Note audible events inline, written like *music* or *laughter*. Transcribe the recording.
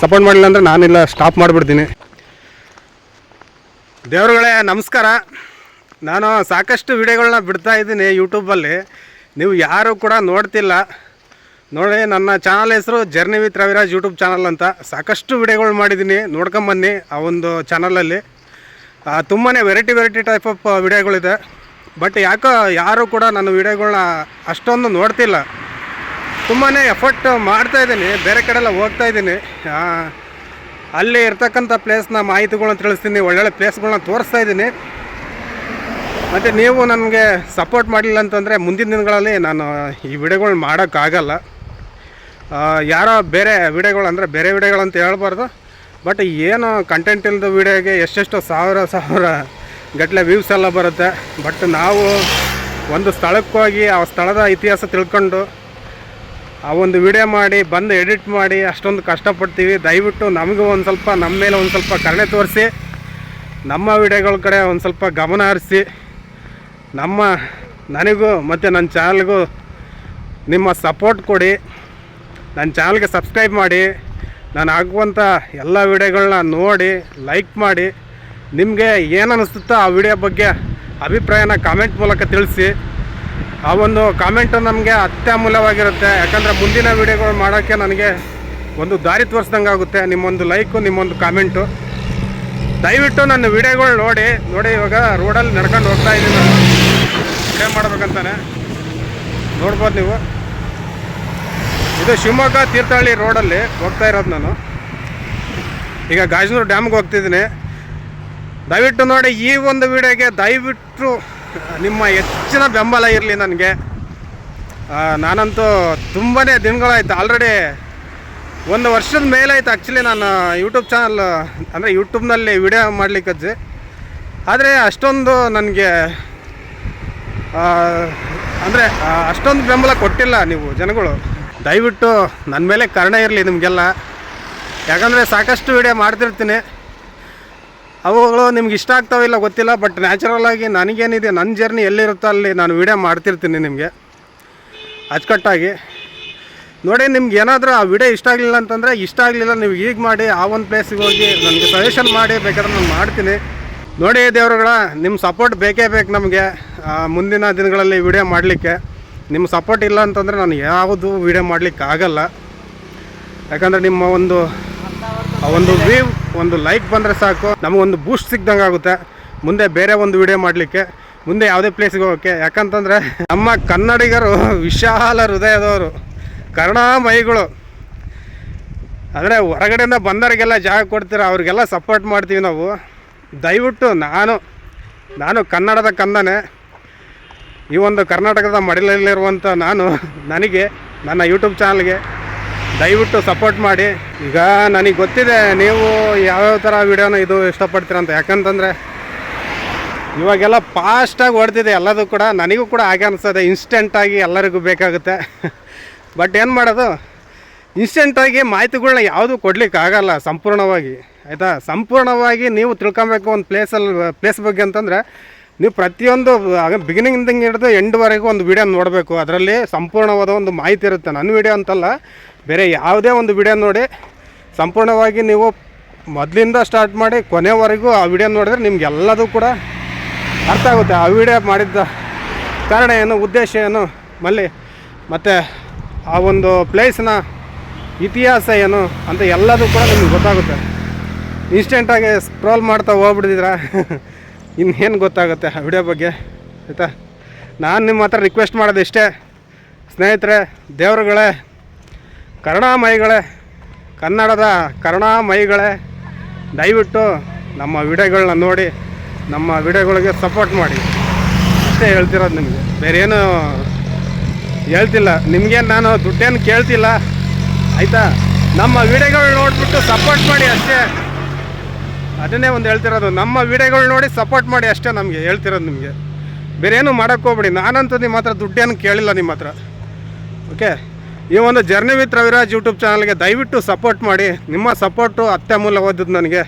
Support ಮಾಡಲಿಲ್ಲ ಅಂದರೆ ನಾನಿಲ್ಲ ಸ್ಟಾಪ್ ಮಾಡಿಬಿಡ್ತೀನಿ. ದೇವರುಗಳೇ, ನಮಸ್ಕಾರ. ನಾನು ಸಾಕಷ್ಟು ವಿಡಿಯೋಗಳನ್ನ ಬಿಡ್ತಾ ಇದ್ದೀನಿ ಯೂಟ್ಯೂಬಲ್ಲಿ ನೀವು ಯಾರು ಕೂಡ ನೋಡ್ತಿಲ್ಲ. ನೋಡಿ, ನನ್ನ ಚಾನಲ್ ಹೆಸರು journey with Raviraj YouTube channel ಅಂತ. ಸಾಕಷ್ಟು ವಿಡಿಯೋಗಳು ಮಾಡಿದ್ದೀನಿ, ನೋಡ್ಕೊಂಬನ್ನಿ ಆ ಒಂದು ಚಾನಲಲ್ಲಿ ತುಂಬಾ ವೆರೈಟಿ ವೆರೈಟಿ ಟೈಪ್ ಆಫ್ ವಿಡಿಯೋಗಳಿದೆ. ಬಟ್ ಯಾಕೋ ಯಾರು ಕೂಡ ನನ್ನ ವಿಡಿಯೋಗಳನ್ನ ಅಷ್ಟೊಂದು ನೋಡ್ತಿಲ್ಲ. ತುಂಬಾ ಎಫರ್ಟ್ ಮಾಡ್ತಾ ಇದ್ದೀನಿ. ಬೇರೆ ಕಡೆ ಎಲ್ಲ ಹೋಗ್ತಾ ಇದ್ದೀನಿ. ಅಲ್ಲಿ ಇರ್ತಕ್ಕಂಥ ಪ್ಲೇಸ್ನ ಮಾಹಿತಿಗಳನ್ನ ತಿಳಿಸ್ತೀನಿ. ಒಳ್ಳೊಳ್ಳೆ ಪ್ಲೇಸ್ಗಳನ್ನ ತೋರಿಸ್ತಾ ಇದ್ದೀನಿ. ಮತ್ತು ನೀವು ನನಗೆ ಸಪೋರ್ಟ್ ಮಾಡಲಿಲ್ಲ ಅಂತಂದರೆ ಮುಂದಿನ ದಿನಗಳಲ್ಲಿ ನಾನು ಈ ವಿಡಿಯೋಗಳು ಮಾಡೋಕ್ಕಾಗಲ್ಲ. ಯಾರೋ ಬೇರೆ ವಿಡಿಯೋಗಳು ಅಂದರೆ ಬೇರೆ ಅಂತ ಹೇಳ್ಬಾರ್ದು. ಬಟ್ ಏನು ಕಂಟೆಂಟ್ ಇಲ್ಲದ ವಿಡಿಯೋಗೆ ಎಷ್ಟೆಷ್ಟು ಸಾವಿರ ಸಾವಿರ ಗಟ್ಟಲೆ ವ್ಯೂಸ್ ಎಲ್ಲ ಬರುತ್ತೆ. ಬಟ್ ನಾವು ಒಂದು ಸ್ಥಳಕ್ಕೆ ಹೋಗಿ ಆ ಸ್ಥಳದ ಇತಿಹಾಸ ತಿಳ್ಕೊಂಡು ಆ ಒಂದು ವಿಡಿಯೋ ಮಾಡಿ, ಬಂದು ಎಡಿಟ್ ಮಾಡಿ, ಅಷ್ಟೊಂದು ಕಷ್ಟಪಡ್ತೀವಿ. ದಯವಿಟ್ಟು ನಮಗೂ ಒಂದು ಸ್ವಲ್ಪ ನಮ್ಮ ಮೇಲೆ ಒಂದು ಸ್ವಲ್ಪ ಕರುಣೆ ತೋರಿಸಿ, ನಮ್ಮ ವಿಡಿಯೋಗಳ ಕಡೆ ಒಂದು ಸ್ವಲ್ಪ ಗಮನ ಹರಿಸಿ, ನಮ್ಮ ನನಗೂ ಮತ್ತು ನನ್ನ ಚಾನಲ್ಗೂ ನಿಮ್ಮ ಸಪೋರ್ಟ್ ಕೊಡಿ ನನ್ನ ಚಾನಲ್ಗೆ ಸಬ್ಸ್ಕ್ರೈಬ್ ಮಾಡಿ, ನಾನು ಆಗುವಂಥ ಎಲ್ಲ ವಿಡಿಯೋಗಳನ್ನ ನೋಡಿ ಲೈಕ್ ಮಾಡಿ, ನಿಮಗೆ ಏನು ಅನಿಸುತ್ತೋ ಆ ವಿಡಿಯೋ ಬಗ್ಗೆ ಅಭಿಪ್ರಾಯನ ಕಾಮೆಂಟ್ ಮೂಲಕ ತಿಳಿಸಿ. ಆ ಒಂದು ಕಾಮೆಂಟು ನಮಗೆ ಅತ್ಯಮೂಲ್ಯವಾಗಿರುತ್ತೆ. ಯಾಕಂದರೆ ಮುಂದಿನ ವೀಡಿಯೋಗಳು ಮಾಡೋಕ್ಕೆ ನನಗೆ ಒಂದು ದಾರಿ ತೋರಿಸ್ದಂಗೆ ಆಗುತ್ತೆ. ನಿಮ್ಮೊಂದು ಲೈಕು ನಿಮ್ಮೊಂದು ಕಾಮೆಂಟು ದಯವಿಟ್ಟು ನನ್ನ ವೀಡಿಯೋಗಳು ನೋಡಿ. ನೋಡಿ ಇವಾಗ ರೋಡಲ್ಲಿ ನಡ್ಕೊಂಡು ಹೋಗ್ತಾ ಇದ್ದೀನಿ ನಾನು. ವಿಡಿಯೋ ಮಾಡ್ಬೇಕಂತಾನೆ. ನೋಡ್ಬೋದು ನೀವು. ಇದು ಶಿವಮೊಗ್ಗ ತೀರ್ಥಹಳ್ಳಿ ರೋಡಲ್ಲಿ ಹೋಗ್ತಾ ಇರೋದು ನಾನು. ಈಗ ಗಾಜನೂರು ಡ್ಯಾಮ್ಗೆ ಹೋಗ್ತಿದ್ದೀನಿ. ದಯವಿಟ್ಟು ನೋಡಿ ಈ ಒಂದು ವಿಡಿಯೋಗೆ ದಯವಿಟ್ಟು ನಿಮ್ಮ ಹೆಚ್ಚಿನ ಬೆಂಬಲ ಇರಲಿ ನನಗೆ. ನಾನಂತೂ ತುಂಬಾ ದಿನಗಳಾಯ್ತು. ಆಲ್ರೆಡಿ ಒಂದು ವರ್ಷದ ಮೇಲೆ ಆಯ್ತು ಆ್ಯಕ್ಚುಲಿ ನಾನು ಯೂಟ್ಯೂಬ್ ಚಾನಲ್ ಅಂದರೆ ಯೂಟ್ಯೂಬ್ನಲ್ಲಿ ವಿಡಿಯೋ ಮಾಡಲಿಕ್ಕೆ ಆದರೆ ಅಷ್ಟೊಂದು ನನಗೆ ಅಂದರೆ ಅಷ್ಟೊಂದು ಬೆಂಬಲ ಕೊಟ್ಟಿಲ್ಲ ನೀವು ಜನಗಳು. ದಯವಿಟ್ಟು ನನ್ನ ಮೇಲೆ ಕಾರಣ ಇರಲಿ ನಿಮಗೆಲ್ಲ. ಯಾಕಂದರೆ ಸಾಕಷ್ಟು ವಿಡಿಯೋ ಮಾಡ್ತಿರ್ತೀನಿ. ಅವುಗಳು ನಿಮ್ಗೆ ಇಷ್ಟ ಆಗ್ತಾವೋ ಇಲ್ಲ ಗೊತ್ತಿಲ್ಲ ಬಟ್ ನ್ಯಾಚುರಲ್ ಆಗಿ ನನಗೇನಿದೆ ನನ್ನ ಜರ್ನಿ ಎಲ್ಲಿರುತ್ತೋ ಅಲ್ಲಿ ನಾನು ವಿಡಿಯೋ ಮಾಡ್ತಿರ್ತೀನಿ ನಿಮಗೆ. ಅಚ್ಚುಕಟ್ಟಾಗಿ. ನೋಡಿ, ನಿಮ್ಗೆ ಏನಾದರೂ ಆ ವಿಡಿಯೋ ಇಷ್ಟ ಆಗಲಿಲ್ಲ ಅಂತಂದರೆ ಇಷ್ಟ ಆಗಲಿಲ್ಲ, ನೀವು ಈಗ ಮಾಡಿ, ಆ ಒಂದು ಪ್ಲೇಸಿಗೆ ಹೋಗಿ ನನಗೆ ಸಜೆಷನ್ ಮಾಡಿ, ಬೇಕಾದ್ರೆ ನಾನು ಮಾಡ್ತೀನಿ. ನೋಡಿ, ದೇವರುಗಳ ನಿಮ್ಮ ಸಪೋರ್ಟ್ ಬೇಕೇ ಬೇಕು ನಮಗೆ ಮುಂದಿನ ದಿನಗಳಲ್ಲಿ ವಿಡಿಯೋ ಮಾಡಲಿಕ್ಕೆ. ನಿಮ್ಮ ಸಪೋರ್ಟ್ ಇಲ್ಲ ಅಂತಂದರೆ ನಾನು ಯಾವುದು ವಿಡಿಯೋ ಮಾಡಲಿಕ್ಕೆ ಆಗಲ್ಲ ಯಾಕಂದರೆ ನಿಮ್ಮ ಒಂದು, ಆ ಒಂದು ವ್ಯೂ ಒಂದು ಲೈಕ್ ಬಂದರೆ ಸಾಕು. ನಮಗೊಂದು ಬೂಸ್ಟ್ ಸಿಗ್ದಂಗೆ ಆಗುತ್ತೆ. ಮುಂದೆ ಬೇರೆ ಒಂದು ವಿಡಿಯೋ ಮಾಡಲಿಕ್ಕೆ. ಮುಂದೆ ಯಾವುದೇ ಪ್ಲೇಸಿಗೆ ಹೋಗೋಕ್ಕೆ. ಯಾಕಂತಂದರೆ ನಮ್ಮ ಕನ್ನಡಿಗರು ವಿಶಾಲ ಹೃದಯದವರು. ಕರುಣಾಮಯಿಗಳು. ಅಂದರೆ ಹೊರಗಡೆಯಿಂದ ಬಂದವರಿಗೆಲ್ಲ ಜಾಗ ಕೊಡ್ತೀರ? ಅವ್ರಿಗೆಲ್ಲ ಸಪೋರ್ಟ್ ಮಾಡ್ತೀವಿ ನಾವು. ದಯವಿಟ್ಟು ನಾನು ನಾನು ಕನ್ನಡದ ಕಂದನೆ. ಈ ಒಂದು ಕರ್ನಾಟಕದ ಮಡಿಲಲ್ಲಿರುವಂಥ ನಾನು, ನನಗೆ, ನನ್ನ ಯೂಟ್ಯೂಬ್ ಚಾನಲ್ಗೆ ದಯವಿಟ್ಟು ಸಪೋರ್ಟ್ ಮಾಡಿ. ಈಗ ನನಗೆ ಗೊತ್ತಿದೆ ನೀವು ಯಾವ್ಯಾವ ಥರ ವಿಡಿಯೋನ ಇದು ಇಷ್ಟಪಡ್ತೀರ ಅಂತ. ಯಾಕಂತಂದರೆ ಇವಾಗೆಲ್ಲ ಫಾಸ್ಟಾಗಿ ಹೊಡೆದಿದೆ. ಎಲ್ಲದೂ ಕೂಡ ನನಗೂ ಕೂಡ ಹಾಗೆ ಅನಿಸ್ತದೆ ಇನ್ಸ್ಟೆಂಟಾಗಿ ಎಲ್ಲರಿಗೂ ಬೇಕಾಗುತ್ತೆ. *laughs* ಬಟ್ ಏನು ಮಾಡೋದು? ಇನ್ಸ್ಟೆಂಟಾಗಿ ಮಾಹಿತಿಗಳನ್ನ ಯಾವುದೂ ಕೊಡ್ಲಿಕ್ಕೆ ಆಗಲ್ಲ ಸಂಪೂರ್ಣವಾಗಿ. ಆಯಿತಾ? ಸಂಪೂರ್ಣವಾಗಿ ನೀವು ತಿಳ್ಕೊಬೇಕು ಒಂದು ಪ್ಲೇಸಲ್ಲಿ ಪ್ಲೇಸ್ ಬಗ್ಗೆ ಅಂತಂದರೆ ನೀವು ಪ್ರತಿಯೊಂದು ಬಿಗಿನಿಂಗ್ ಹಿಡಿದು ಎಂಡ್ವರೆಗೂ ಒಂದು ವಿಡಿಯೋ ನೋಡಬೇಕು. ಅದರಲ್ಲಿ ಸಂಪೂರ್ಣವಾದ ಒಂದು ಮಾಹಿತಿ ಇರುತ್ತೆ. ನನ್ನ ವಿಡಿಯೋ ಅಂತಲ್ಲ. ಬೇರೆ ಯಾವುದೇ ಒಂದು ವಿಡಿಯೋ ನೋಡಿ, ಸಂಪೂರ್ಣವಾಗಿ ನೀವು ಮೊದಲಿಂದ ಸ್ಟಾರ್ಟ್ ಮಾಡಿ ಕೊನೆವರೆಗೂ ಆ ವಿಡಿಯೋ ನೋಡಿದ್ರೆ ನಿಮ್ಗೆ ಎಲ್ಲದೂ ಕೂಡ ಅರ್ಥ ಆಗುತ್ತೆ. ಆ ವಿಡಿಯೋ ಮಾಡಿದ್ದ ಕಾರಣ ಏನು, ಉದ್ದೇಶ ಏನು, ಮಲ್ಲಿ ಮತ್ತು ಆ ಒಂದು ಪ್ಲೇಸ್ನ ಇತಿಹಾಸ ಏನು ಅಂತ ಎಲ್ಲದೂ ಕೂಡ ನಿಮ್ಗೆ ಗೊತ್ತಾಗುತ್ತೆ. ಇನ್ಸ್ಟೆಂಟಾಗಿ ಸ್ಕ್ರೋಲ್ ಮಾಡ್ತಾ ಹೋಗ್ಬಿಟ್ಟಿದ್ರ *laughs* ಇನ್ನೇನು ಗೊತ್ತಾಗುತ್ತೆ ಆ ವಿಡಿಯೋ ಬಗ್ಗೆ, ಆಯಿತಾ? ನಾನು ನಿಮ್ಮ ಹತ್ರ ರಿಕ್ವೆಸ್ಟ್ ಮಾಡೋದು ಇಷ್ಟೇ. ಸ್ನೇಹಿತರೆ, ದೇವರುಗಳೇ ಕರುಣಾಮಯಿಗಳೇ, ಕನ್ನಡದ ಕರುಣಾಮಯಿಗಳೇ, ದಯವಿಟ್ಟು ನಮ್ಮ ವಿಡಿಯೋಗಳನ್ನ ನೋಡಿ, ನಮ್ಮ ವಿಡಿಯೋಗಳಿಗೆ ಸಪೋರ್ಟ್ ಮಾಡಿ. ಅಷ್ಟೇ ಹೇಳ್ತಿರೋದು ನಿಮಗೆ. ಬೇರೆ ಏನು ಹೇಳ್ತಿಲ್ಲ. ನಿಮಗೇನು ನಾನು ದುಡ್ಡೇನು ಕೇಳ್ತಿಲ್ಲ. ಆಯಿತಾ? ನಮ್ಮ ವಿಡಿಯೋಗಳು ನೋಡಿಬಿಟ್ಟು ಸಪೋರ್ಟ್ ಮಾಡಿ ಅಷ್ಟೇ. ಅದನ್ನೇ ಒಂದು ಹೇಳ್ತಿರೋದು. ನಮ್ಮ ವಿಡಿಯೋಗಳು ನೋಡಿ ಸಪೋರ್ಟ್ ಮಾಡಿ ಅಷ್ಟೇ ನಮಗೆ ಹೇಳ್ತಿರೋದು ನಿಮಗೆ. ಬೇರೆ ಏನು ಮಾಡೋಕ್ಕೆ ಹೋಗ್ಬೇಡಿ. ನಾನಂತೂ ನಿಮ್ಮ ಹತ್ರ ದುಡ್ಡೇನು ಕೇಳಿಲ್ಲ ನಿಮ್ಮ ಹತ್ರ. ಓಕೆ ಈ ಒಂದು ಜರ್ನಿ ವಿತ್ ರವಿರಾಜ್ ಯೂಟ್ಯೂಬ್ ಚಾನಲ್ಗೆ ದಯವಿಟ್ಟು ಸಪೋರ್ಟ್ ಮಾಡಿ. ನಿಮ್ಮ ಸಪೋರ್ಟು ಅತ್ಯಮೂಲ್ಯವಾದದ್ದು ನನಗೆ.